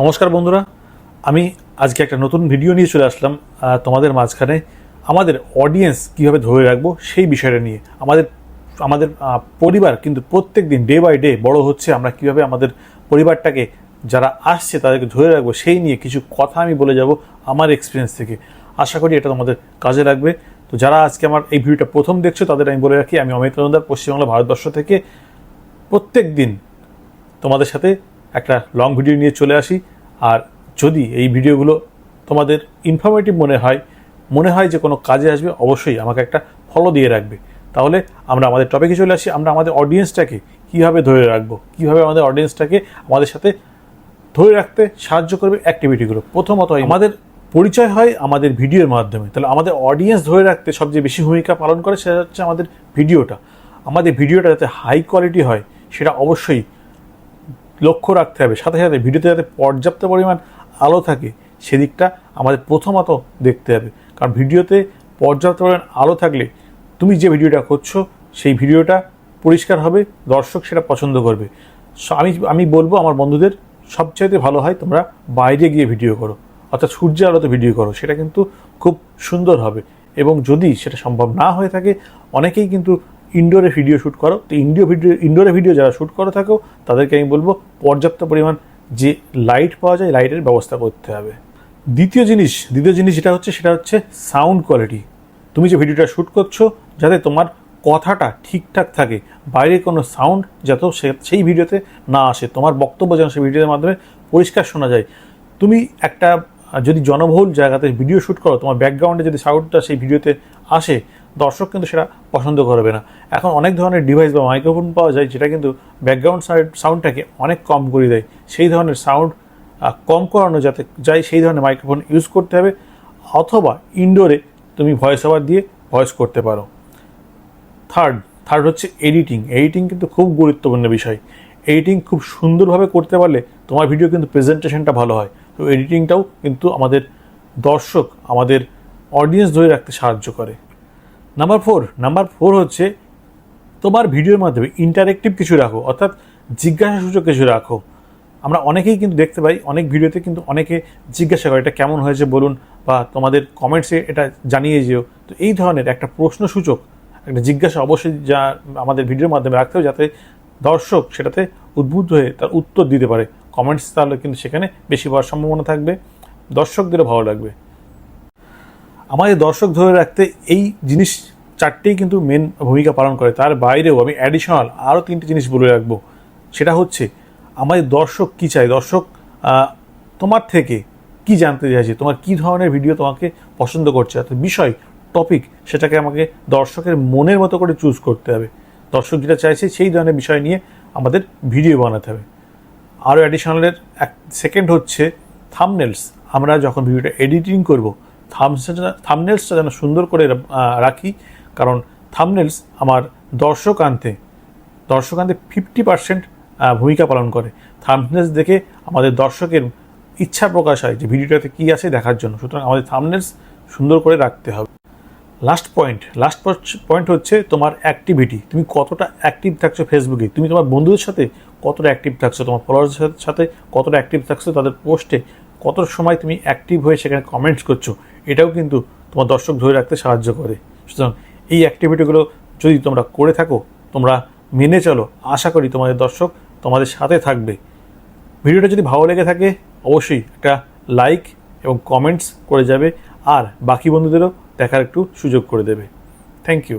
নমস্কার বন্ধুরা, আমি আজকে একটা নতুন ভিডিও নিয়ে চলে আসলাম তোমাদের মাঝখানে আমাদের অডিয়েন্স কীভাবে ধরে রাখব সেই বিষয়টা নিয়ে। আমাদের আমাদের পরিবার কিন্তু প্রত্যেক দিন ডে বাই ডে বড় হচ্ছে, আমরা কীভাবে আমাদের পরিবারটাকে যারা আসছে তাদেরকে ধরে রাখব সেই নিয়ে কিছু কথা আমি বলে যাব আমার এক্সপিরিয়েন্স থেকে। আশা করি এটা তোমাদের কাজে লাগবে। তো যারা আজকে আমার এই ভিডিওটা প্রথম দেখছ, তাদের আমি বলে রাখি, আমি অমিত নন্দার পশ্চিমবাংলা ভারতবর্ষ থেকে প্রত্যেক দিন তোমাদের সাথে একটা লং ভিডিও নিয়ে চলে আসি। আর যদি এই ভিডিওগুলো তোমাদের ইনফরমেটিভ মনে হয় মনে হয় যে কোনো কাজে আসবে, অবশ্যই আমাকে একটা ফলো দিয়ে রাখবে। তাহলে আমরা আমাদের টপিকে চলে আসি, আমরা আমাদের অডিয়েন্সটাকে কীভাবে ধরে রাখব, কীভাবে আমাদের অডিয়েন্সটাকে আমাদের সাথে ধরে রাখতে সাহায্য করবে অ্যাক্টিভিটিগুলো প্রথমত আমাদের পরিচয় হয় আমাদের ভিডিওর মাধ্যমে। তাহলে আমাদের অডিয়েন্স ধরে রাখতে সবচেয়ে বেশি ভূমিকা পালন করে, সেটা হচ্ছে আমাদের ভিডিওটা আমাদের ভিডিওটা যাতে হাই কোয়ালিটি হয়, সেটা অবশ্যই লক্ষ্য রাখতে হবে। সাথে সাথে ভিডিওতে যাতে পর্যাপ্ত পরিমাণ আলো থাকে, সেদিকটা আমাদের প্রথমত দেখতে হবে। কারণ ভিডিওতে পর্যাপ্ত পরিমাণ আলো থাকলে তুমি যে ভিডিওটা করছ, সেই ভিডিওটা পরিষ্কার হবে, দর্শক সেটা পছন্দ করবে। আমি আমি বলব আমার বন্ধুদের, সবচাইতে ভালো হয় তোমরা বাইরে গিয়ে ভিডিও করো, অর্থাৎ সূর্যের আলোতে ভিডিও করো, সেটা কিন্তু খুব সুন্দর হবে। এবং যদি সেটা সম্ভব না হয়ে থাকে, অনেকেই কিন্তু ইনডোরে ভিডিও শ্যুট করো। তো ইন্ডিও ভিডিও ইনডোরে ভিডিও যারা শ্যুট করে থাকো, তাদেরকে আমি বলব, পর্যাপ্ত পরিমাণ যে লাইট পাওয়া যায় লাইটের ব্যবস্থা করতে হবে। দ্বিতীয় জিনিস দ্বিতীয় জিনিস যেটা হচ্ছে, সেটা হচ্ছে সাউন্ড কোয়ালিটি তুমি যে ভিডিওটা শ্যুট করছ, যাতে তোমার কথাটা ঠিকঠাক থাকে, বাইরে কোনো সাউন্ড যাতে সেই ভিডিওতে না আসে, তোমার বক্তব্য যেন সেই ভিডিওর মাধ্যমে পরিষ্কার শোনা যায়। তুমি একটা, যদি জনবহুল জায়গাতে ভিডিও শ্যুট করো, তোমার ব্যাকগ্রাউন্ডে যদি সাউন্ডটা সেই ভিডিওতে আসে দর্শক কিন্তু সেটা পছন্দ করবে না। এখন অনেক ধরনের ডিভাইস বা মাইক্রোফোন পাওয়া যায় যেটা কিন্তু ব্যাকগ্রাউন্ড সাউন্ডটাকে অনেক কম করে দেয়। সেই ধরনের সাউন্ড কম করানো যাতে যায়, সেই ধরনের মাইক্রোফোন ইউজ করতে হবে। অথবা ইনডোরে তুমি ভয়েস ওভার দিয়ে ভয়েস করতে পারো। থার্ড থার্ড হচ্ছে এডিটিং এডিটিং কিন্তু খুব গুরুত্বপূর্ণ বিষয়। এডিটিং খুব সুন্দরভাবে করতে পারলে তোমার ভিডিও কিন্তু প্রেজেন্টেশনটা ভালো হয়। তো এডিটিংটাও কিন্তু আমাদের দর্শক, আমাদের অডিয়েন্স ধরে রাখতে সাহায্য করে। নাম্বার ফোর নাম্বার ফোর হচ্ছে তোমার ভিডিওর মাধ্যমে ইন্টারেক্টিভ কিছু রাখো, অর্থাৎ জিজ্ঞাসাসূচক কিছু রাখো। আমরা অনেকেই কিন্তু দেখতে পাই, অনেক ভিডিওতে কিন্তু অনেকে জিজ্ঞাসা করে, এটা কেমন হয়েছে বলুন? বা তোমাদের কমেন্টসে এটা জানিয়ে যেও। তো এই ধরনের একটা প্রশ্নসূচক, একটা জিজ্ঞাসা অবশ্যই যা আমাদের ভিডিওর মাধ্যমে রাখতে হবে, যাতে দর্শক সেটাতে উদ্বুদ্ধ হয়ে তার উত্তর দিতে পারে। কমেন্টস তাহলে কিন্তু সেখানে বেশি হওয়ার সম্ভাবনা থাকবে। দর্শকদেরও ভালো লাগবে। আমাদের দর্শক ধরে রাখতে এই জিনিস চারটেই কিন্তু মেন ভূমিকা পালন করে। তার বাইরেও আমি অ্যাডিশনাল আরও তিনটি জিনিস বলে রাখব। সেটা হচ্ছে, আমাদের দর্শক কী চায়? দর্শক তোমার থেকে কি জানতে চাইছে? তোমার কি ধরনের ভিডিও তোমাকে পছন্দ করছে? অর্থাৎ বিষয় টপিক সেটাকে আমাকে দর্শকের মনের মতো করে চুজ করতে হবে। দর্শক যেটা চাইছে সেই ধরনের বিষয় নিয়ে আমাদের ভিডিও বানাতে হবে। আরও অ্যাডিশনালের এক সেকেন্ড হচ্ছে থামনেলস আমরা যখন ভিডিওটা এডিটিং করব থামসটা থামনেলসটা যেন সুন্দর করে রাখি। কারণ থামনেলস আমার দর্শক আনতে দর্শক আনতে ফিফটি পার্সেন্ট ভূমিকা পালন করে। থামনেলস দেখে আমাদের দর্শকের ইচ্ছা প্রকাশ হয় যে ভিডিওটাতে কী আছে দেখার জন্য। সুতরাং আমাদের থামনেলস সুন্দর করে রাখতে হবে। লাস্ট পয়েন্ট লাস্ট পয়েন্ট হচ্ছে তোমার অ্যাক্টিভিটি তুমি কতটা অ্যাক্টিভ থাকছো ফেসবুকে তুমি তোমার বন্ধুদের সাথে কতটা অ্যাক্টিভ থাকছো? তোমার ফলোয়ার্সের সাথে কতটা অ্যাক্টিভ থাকছো? তাদের পোস্টে কত সময় তুমি অ্যাক্টিভ হয়ে সেখানে কমেন্টস করছ, এটাও কিন্তু তোমার দর্শক ধরে রাখতে সাহায্য করে। সুতরাং এই অ্যাক্টিভিটিগুলো যদি তোমরা করে থাকো, তোমরা মেনে চলো। আশা করি তোমাদের দর্শক তোমাদের সাথে থাকবে। ভিডিওটা যদি ভালো লেগে থাকে, অবশ্যই একটা লাইক এবং কমেন্টস করে যাবে, আর বাকি বন্ধুদেরও দেখার একটু সুযোগ করে দেবে। Thank you